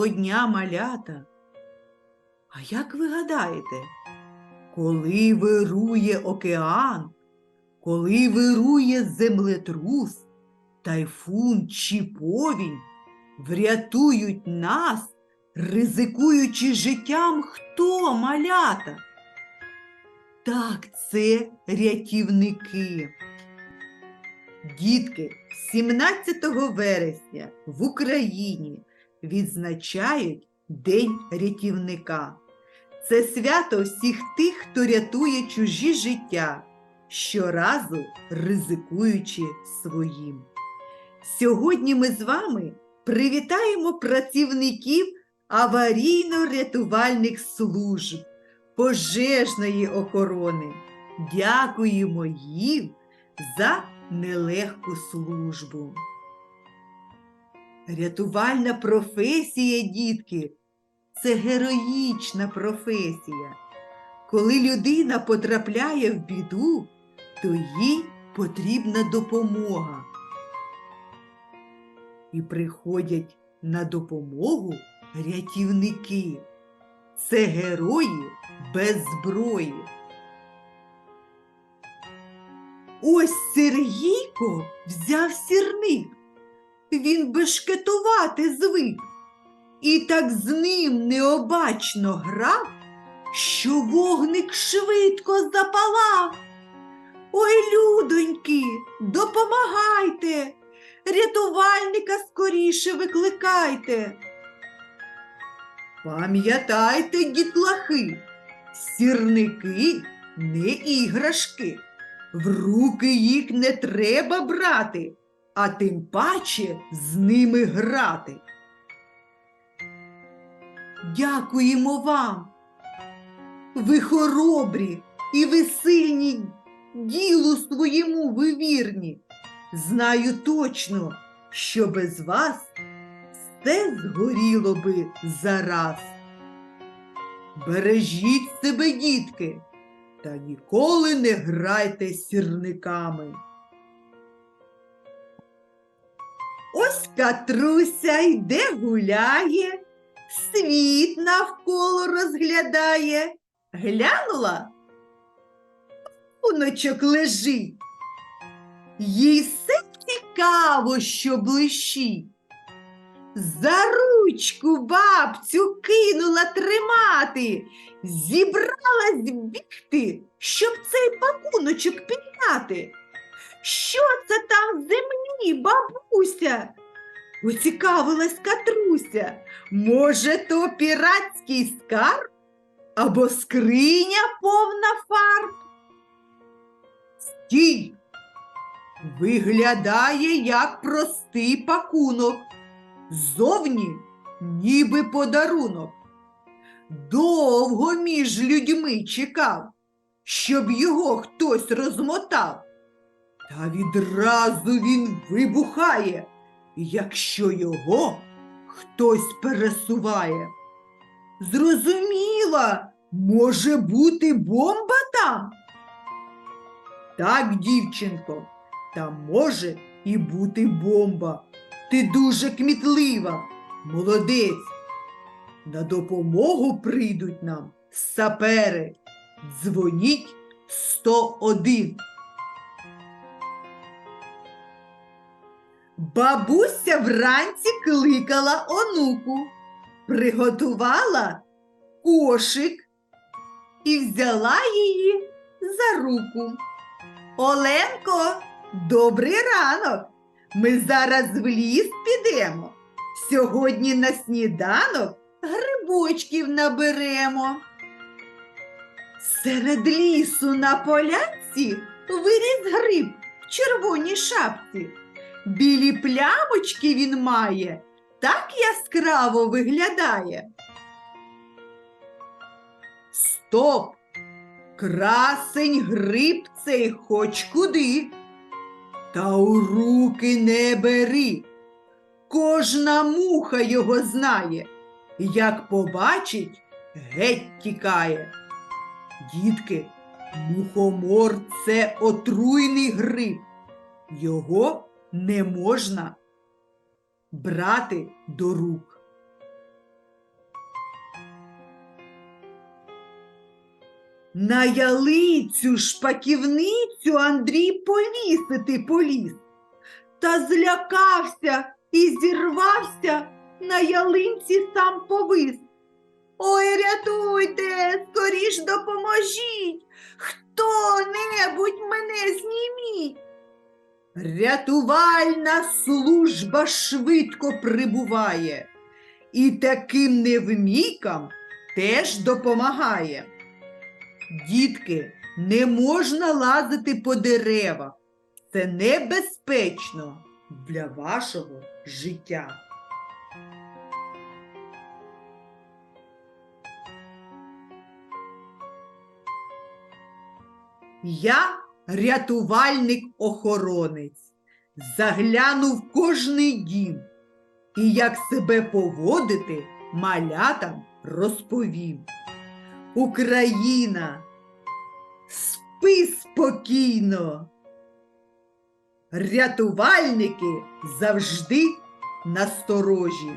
Доброго дня, малята! А як ви гадаєте, коли вирує океан, коли вирує землетрус, тайфун чи повінь, врятують нас, ризикуючи життям хто малята? Так, це рятівники. Дітки, 17 вересня в Україні відзначають День рятівника. Це свято всіх тих, хто рятує чужі життя, щоразу ризикуючи своїм. Сьогодні ми з вами привітаємо працівників аварійно-рятувальних служб, пожежної охорони. Дякуємо їм за нелегку службу. Рятувальна професія, дітки, це героїчна професія. Коли людина потрапляє в біду, то їй потрібна допомога. І приходять на допомогу рятівники. Це герої без зброї. Ось Сергійко взяв сірник. Він бешкетувати звик. І так з ним необачно грав, що вогник швидко запалав. Ой, людоньки, допомагайте, рятувальника скоріше викликайте. Пам'ятайте, дітлахи, сірники не іграшки. В руки їх не треба брати, а тим паче з ними грати. Дякуємо вам. Ви хоробрі і ви сильні ділу своєму ви вірні. Знаю точно, що без вас все згоріло би зараз. Бережіть себе, дітки, та ніколи не грайте сірниками. Катруся йде гуляє, світ навколо розглядає. Глянула, Уночок лежить. Їй все цікаво, що блищить. За ручку бабцю кинула тримати, зібралась бігти, щоб цей пакуночок підняти. Що це там в землі, бабуся? Поцікавилась Катруся. Може, то піратський скарб або скриня повна фарб? Стій! Виглядає як простий пакунок. Зовні ніби подарунок. Довго між людьми чекав, щоб його хтось розмотав. Та відразу він вибухає, якщо його хтось пересуває. Зрозуміла, може бути бомба там? Так, дівчинко, там може і бути бомба. Ти дуже кмітлива, молодець. На допомогу прийдуть нам сапери. Дзвоніть 101. Бабуся вранці кликала онуку, приготувала кошик і взяла її за руку. Оленко, добрий ранок. Ми зараз в ліс підемо. Сьогодні на сніданок грибочків наберемо. Серед лісу на поляці виріс гриб в червоній шапці. Білі плямочки він має, так яскраво виглядає. Стоп! Красень гриб цей хоч куди. Та у руки не бери. Кожна муха його знає, як побачить, геть тікає. Дітки, мухомор це отруйний гриб. Його не можна брати до рук. На ялицю шпаківницю Андрій полісити поліз, та злякався і зірвався, на ялинці сам повис. Ой, рятуйте, скоріш допоможіть, хто небудь мене зніміть. Рятувальна служба швидко прибуває і таким невмікам теж допомагає. Дітки, не можна лазити по деревах. Це небезпечно для вашого життя. Я рятувальник-охоронець, загляну в кожний дім і як себе поводити малятам розповім. Україна, спи спокійно. Рятувальники завжди насторожі.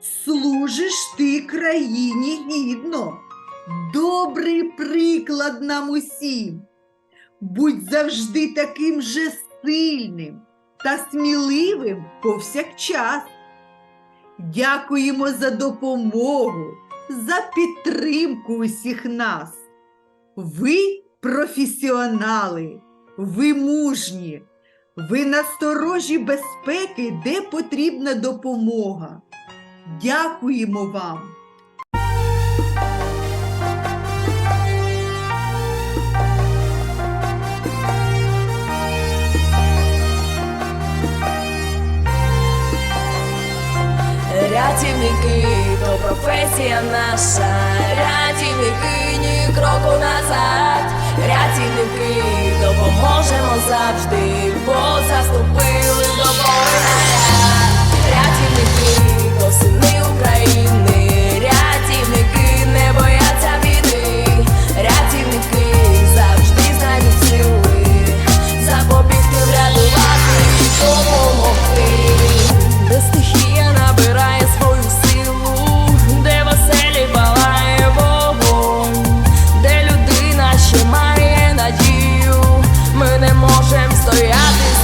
Служиш ти країні гідно, добрий приклад нам усім. Будь завжди таким же сильним та сміливим повсякчас. Дякуємо за допомогу, за підтримку усіх нас. Ви професіонали, ви мужні, ви насторожі безпеки, де потрібна допомога. Дякуємо вам. Рятівники, то професія наша, рятівники, ні кроку назад, рятівники, допоможемо завжди, бо заступили до бою не стояти